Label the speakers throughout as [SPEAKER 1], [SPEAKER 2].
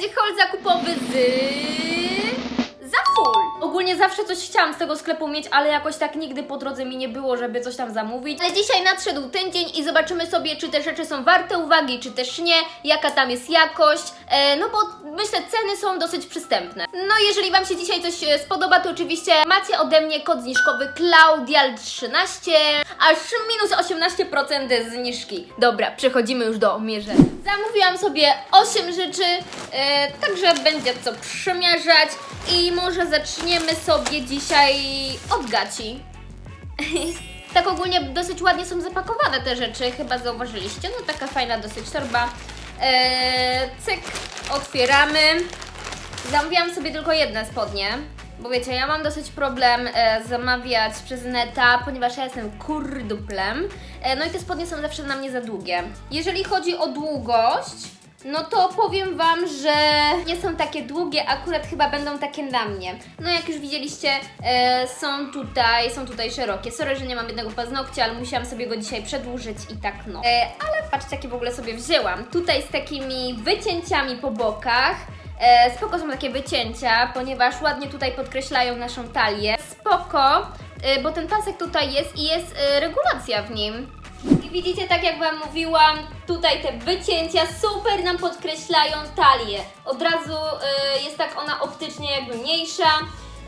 [SPEAKER 1] będzie haul zakupowy z... Ogólnie zawsze coś chciałam z tego sklepu mieć, ale jakoś tak nigdy po drodze mi nie było, żeby coś tam zamówić. Ale dzisiaj nadszedł ten dzień i zobaczymy sobie, czy te rzeczy są warte uwagi, czy też nie, jaka tam jest jakość. E, no bo myślę, ceny są dosyć przystępne. No jeżeli Wam się dzisiaj coś e, spodoba, to oczywiście macie ode mnie kod zniżkowy Claudial13, aż minus 18% zniżki. Dobra, przechodzimy już do mierzenia. Zamówiłam sobie 8 rzeczy, e, także będzie co przymierzać i może zaczniemy sobie dzisiaj od gaci. tak ogólnie dosyć ładnie są zapakowane te rzeczy, chyba zauważyliście. No taka fajna dosyć torba. Eee, cyk, otwieramy. Zamówiłam sobie tylko jedne spodnie, bo wiecie, ja mam dosyć problem e, zamawiać przez neta, ponieważ ja jestem kurduplem. E, no i te spodnie są zawsze na mnie za długie. Jeżeli chodzi o długość, no to powiem Wam, że nie są takie długie, akurat chyba będą takie na mnie. No jak już widzieliście, e, są tutaj, są tutaj szerokie. Sorry, że nie mam jednego paznokcia, ale musiałam sobie go dzisiaj przedłużyć i tak no. E, ale patrzcie, jakie w ogóle sobie wzięłam. Tutaj z takimi wycięciami po bokach. E, spoko są takie wycięcia, ponieważ ładnie tutaj podkreślają naszą talię. Spoko, e, bo ten pasek tutaj jest i jest e, regulacja w nim. Widzicie, tak jak Wam mówiłam, tutaj te wycięcia super nam podkreślają talię. Od razu e, jest tak ona optycznie jakby mniejsza,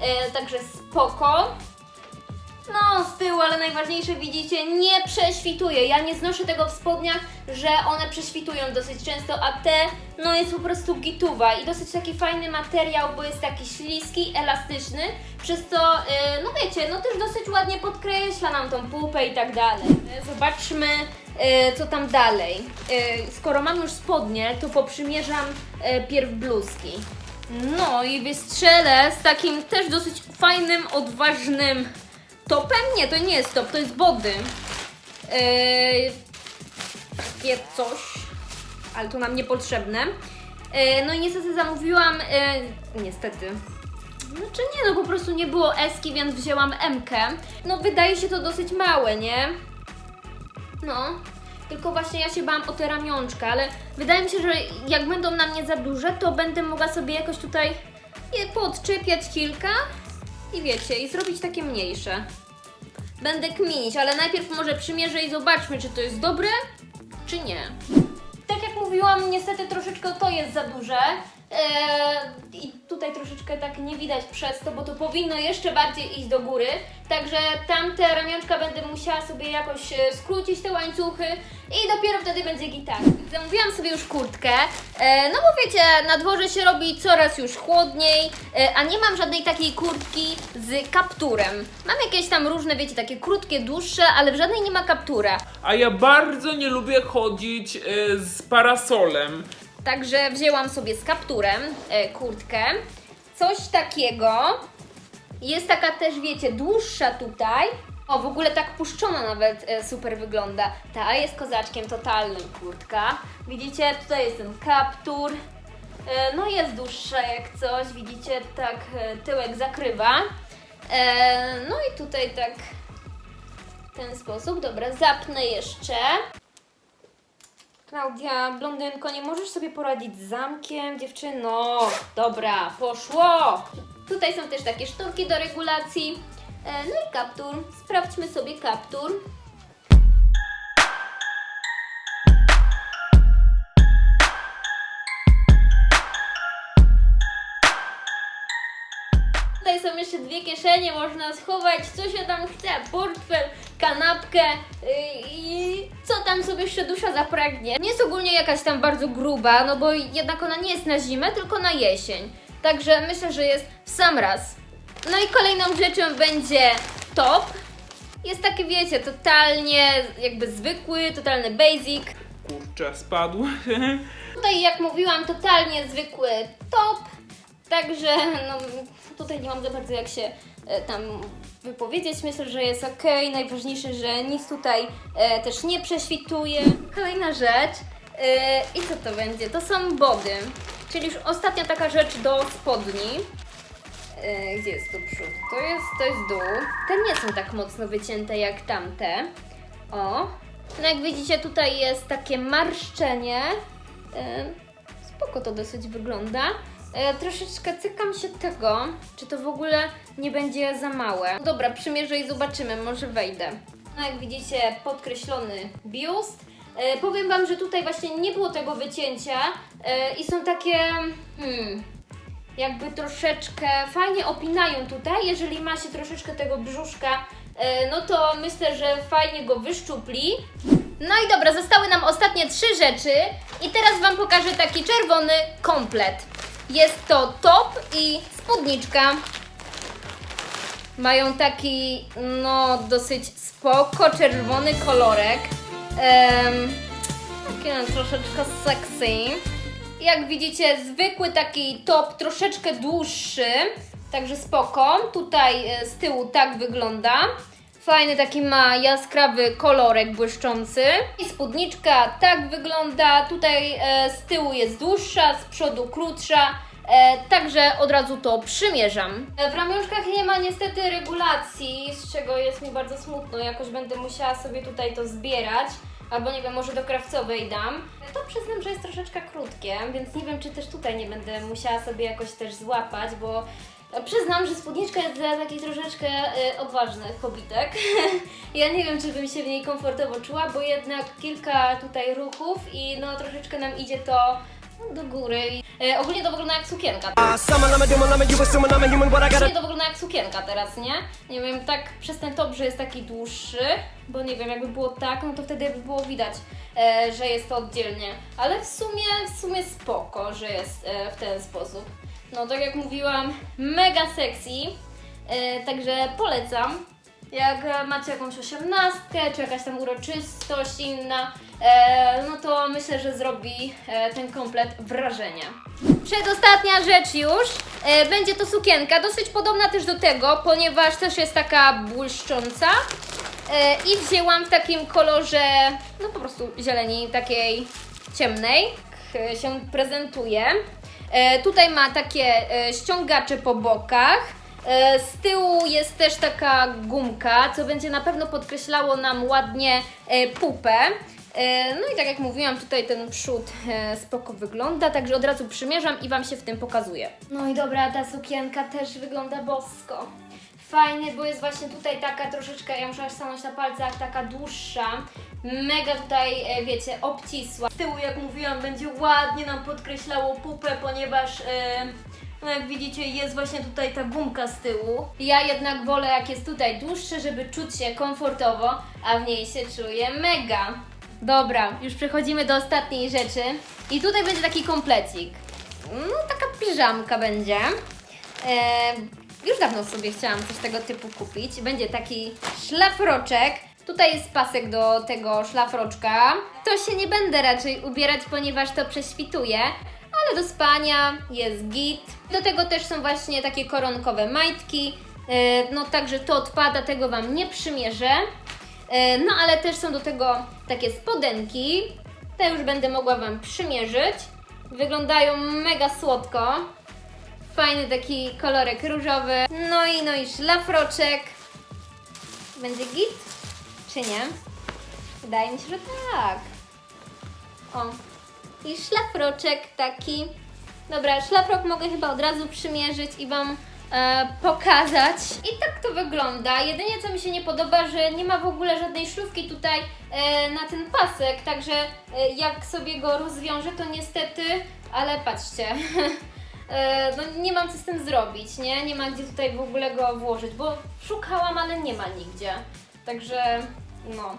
[SPEAKER 1] e, także spoko. No, z tyłu, ale najważniejsze widzicie, nie prześwituje. Ja nie znoszę tego w spodniach, że one prześwitują dosyć często, a te, no jest po prostu gituwa i dosyć taki fajny materiał, bo jest taki śliski, elastyczny, przez co, yy, no wiecie, no też dosyć ładnie podkreśla nam tą pupę i tak dalej. Zobaczmy, yy, co tam dalej. Yy, skoro mam już spodnie, to poprzymierzam yy, pierw bluzki. No i wystrzelę z takim też dosyć fajnym, odważnym topem? Nie, to nie jest top, to jest body. Yy, takie coś, ale to nam niepotrzebne. Yy, no i niestety zamówiłam, yy, niestety. Znaczy nie, no po prostu nie było eski, więc wzięłam MK. No wydaje się to dosyć małe, nie? No, tylko właśnie ja się bałam o te ramionczka, ale wydaje mi się, że jak będą na mnie za duże, to będę mogła sobie jakoś tutaj je podczepiać kilka i wiecie, i zrobić takie mniejsze. Będę kminić, ale najpierw może przymierzę i zobaczmy, czy to jest dobre, czy nie. Tak jak mówiłam, niestety troszeczkę to jest za duże. Eee, I tutaj troszeczkę tak nie widać przez to, bo to powinno jeszcze bardziej iść do góry. Także tamte ramionczka będę musiała sobie jakoś e, skrócić te łańcuchy i dopiero wtedy będzie gitar. Zamówiłam sobie już kurtkę, e, no bo wiecie, na dworze się robi coraz już chłodniej, e, a nie mam żadnej takiej kurtki z kapturem. Mam jakieś tam różne, wiecie, takie krótkie, dłuższe, ale w żadnej nie ma kaptura.
[SPEAKER 2] A ja bardzo nie lubię chodzić e, z parasolem.
[SPEAKER 1] Także wzięłam sobie z kapturem e, kurtkę. Coś takiego. Jest taka też, wiecie, dłuższa tutaj. O, w ogóle tak puszczona nawet e, super wygląda. Ta jest kozaczkiem totalnym kurtka. Widzicie, tutaj jest ten kaptur. E, no jest dłuższa jak coś, widzicie, tak e, tyłek zakrywa. E, no i tutaj tak w ten sposób. Dobra, zapnę jeszcze. Klaudia, blondynko, nie możesz sobie poradzić z zamkiem, dziewczyno? Dobra, poszło! Tutaj są też takie szturki do regulacji. E, no i kaptur. Sprawdźmy sobie kaptur. Tutaj są jeszcze dwie kieszenie, można schować co się tam chce, portfel, kanapkę yy, i co tam sobie jeszcze dusza zapragnie. Nie jest ogólnie jakaś tam bardzo gruba, no bo jednak ona nie jest na zimę, tylko na jesień. Także myślę, że jest w sam raz. No i kolejną rzeczą będzie top. Jest taki, wiecie, totalnie jakby zwykły, totalny basic.
[SPEAKER 2] Kurczę, spadł.
[SPEAKER 1] Tutaj, jak mówiłam, totalnie zwykły top. Także no, tutaj nie mam za bardzo jak się e, tam wypowiedzieć. Myślę, że jest ok. Najważniejsze, że nic tutaj e, też nie prześwituje. Kolejna rzecz. E, I co to będzie? To są body. Czyli już ostatnia taka rzecz do spodni. E, gdzie jest tu przód? To jest, to jest dół. Te nie są tak mocno wycięte jak tamte. O. No jak widzicie, tutaj jest takie marszczenie. E, spoko to dosyć wygląda. E, troszeczkę cykam się tego, czy to w ogóle nie będzie za małe. Dobra, przymierzę i zobaczymy, może wejdę. No jak widzicie, podkreślony biust. E, powiem Wam, że tutaj właśnie nie było tego wycięcia e, i są takie, hmm, jakby troszeczkę fajnie opinają tutaj. Jeżeli ma się troszeczkę tego brzuszka, e, no to myślę, że fajnie go wyszczupli. No i dobra, zostały nam ostatnie trzy rzeczy i teraz Wam pokażę taki czerwony komplet. Jest to top i spódniczka. Mają taki, no, dosyć spoko, czerwony kolorek. Em, taki no, troszeczkę sexy. Jak widzicie, zwykły taki top, troszeczkę dłuższy, także spoko. Tutaj e, z tyłu tak wygląda. Fajny taki ma jaskrawy kolorek błyszczący. I spódniczka tak wygląda. Tutaj e, z tyłu jest dłuższa, z przodu krótsza. E, także od razu to przymierzam. E, w ramionczkach nie ma niestety regulacji, z czego jest mi bardzo smutno. Jakoś będę musiała sobie tutaj to zbierać. Albo nie wiem, może do krawcowej dam. To przyznam, że jest troszeczkę krótkie, więc nie wiem, czy też tutaj nie będę musiała sobie jakoś też złapać, bo przyznam, że spódniczka jest dla takich troszeczkę e, odważnych kobitek. ja nie wiem, czy bym się w niej komfortowo czuła, bo jednak kilka tutaj ruchów i no troszeczkę nam idzie to no, do góry. E, ogólnie to wygląda jak sukienka. Ogólnie to wygląda jak sukienka teraz, nie? Nie wiem, tak przez ten top, że jest taki dłuższy, bo nie wiem, jakby było tak, no to wtedy by było widać, e, że jest to oddzielnie. Ale w sumie, w sumie spoko, że jest w ten sposób. No tak jak mówiłam, mega sexy, e, także polecam. Jak macie jakąś osiemnastkę, czy jakaś tam uroczystość inna, e, no to myślę, że zrobi e, ten komplet wrażenie. Przedostatnia rzecz już. E, będzie to sukienka, dosyć podobna też do tego, ponieważ też jest taka błyszcząca. E, I wzięłam w takim kolorze, no po prostu zieleni takiej ciemnej. E, się prezentuje. E, tutaj ma takie e, ściągacze po bokach. Z tyłu jest też taka gumka, co będzie na pewno podkreślało nam ładnie pupę. E, No i tak jak mówiłam, tutaj ten przód e, spoko wygląda, także od razu przymierzam i Wam się w tym pokazuję. No i dobra, ta sukienka też wygląda bosko. Fajnie, bo jest właśnie tutaj taka troszeczkę, ja muszę aż stanąć na palcach, taka dłuższa. Mega tutaj, e, wiecie, obcisła. Z tyłu, jak mówiłam, będzie ładnie nam podkreślało pupę, ponieważ... E, no jak widzicie, jest właśnie tutaj ta gumka z tyłu. Ja jednak wolę, jak jest tutaj dłuższe, żeby czuć się komfortowo, a w niej się czuję mega. Dobra, już przechodzimy do ostatniej rzeczy. I tutaj będzie taki komplecik. No, taka piżamka będzie. Eee, już dawno sobie chciałam coś tego typu kupić. Będzie taki szlafroczek. Tutaj jest pasek do tego szlafroczka. To się nie będę raczej ubierać, ponieważ to prześwituje. Ale do spania jest git. Do tego też są właśnie takie koronkowe majtki. E, No także to odpada, tego Wam nie przymierzę. E, No ale też są do tego takie spodenki. Te już będę mogła Wam przymierzyć. Wyglądają mega słodko. Fajny taki kolorek różowy. No i no i szlafroczek. Będzie git? Czy nie? Wydaje mi się, że tak. O. I szlafroczek taki. Dobra, szlafrok mogę chyba od razu przymierzyć i Wam e, pokazać. I tak to wygląda. Jedynie co mi się nie podoba, że nie ma w ogóle żadnej szlufki tutaj e, na ten pasek, także e, jak sobie go rozwiążę, to niestety, ale patrzcie. E, no nie mam co z tym zrobić, nie? Nie ma gdzie tutaj w ogóle go włożyć, bo szukałam, ale nie ma nigdzie. Także no.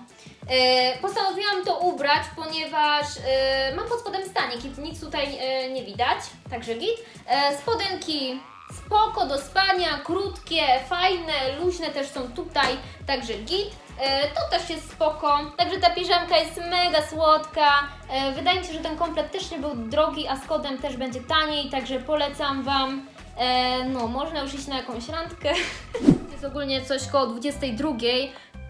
[SPEAKER 1] E, postanowiłam to ubrać, ponieważ e, mam pod spodem stanik i nic tutaj nie widać, także git. E, spodenki spoko do spania, krótkie, fajne, luźne też są tutaj, także git. E, to też jest spoko, także ta piżamka jest mega słodka. E, wydaje mi się, że ten komplet też nie był drogi, a z kodem też będzie taniej, także polecam Wam. E, no, można już iść na jakąś randkę. jest ogólnie coś koło 22.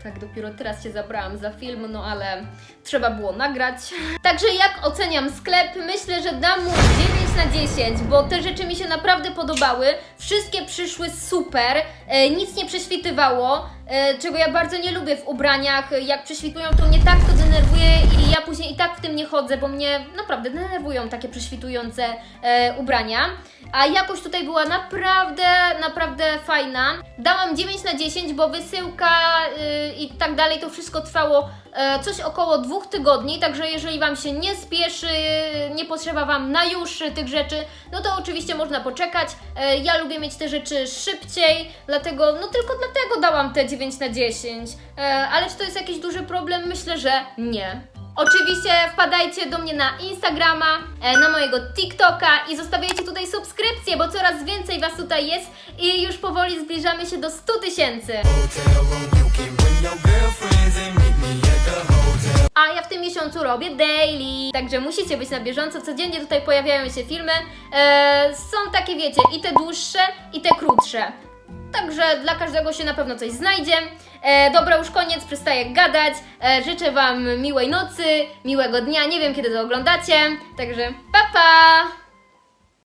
[SPEAKER 1] Tak, dopiero teraz się zabrałam za film, no ale trzeba było nagrać. Także jak oceniam sklep? Myślę, że dam mu 9 na 10, bo te rzeczy mi się naprawdę podobały. Wszystkie przyszły super, e, nic nie prześwitywało, e, czego ja bardzo nie lubię w ubraniach. Jak prześwitują, to mnie tak to denerwuje i ja później i tak w tym nie chodzę, bo mnie naprawdę denerwują takie prześwitujące e, ubrania. A jakość tutaj była naprawdę, naprawdę fajna. Dałam 9 na 10, bo wysyłka y, i tak dalej, to wszystko trwało e, coś około dwóch tygodni, także jeżeli Wam się nie spieszy, nie potrzeba Wam na już tych rzeczy, no to oczywiście można poczekać. E, ja lubię mieć te rzeczy szybciej, dlatego, no tylko dlatego dałam te 9 na 10. E, ale czy to jest jakiś duży problem? Myślę, że nie. Oczywiście wpadajcie do mnie na Instagrama, e, na mojego TikToka i zostawiajcie tutaj subskrypcję, bo coraz więcej Was tutaj jest i już powoli zbliżamy się do 100 tysięcy. A ja w tym miesiącu robię daily, także musicie być na bieżąco. Codziennie tutaj pojawiają się filmy. E, są takie, wiecie, i te dłuższe, i te krótsze. Także dla każdego się na pewno coś znajdzie. E, dobra, już koniec, przestaję gadać. E, życzę Wam miłej nocy, miłego dnia. Nie wiem, kiedy to oglądacie. Także pa pa!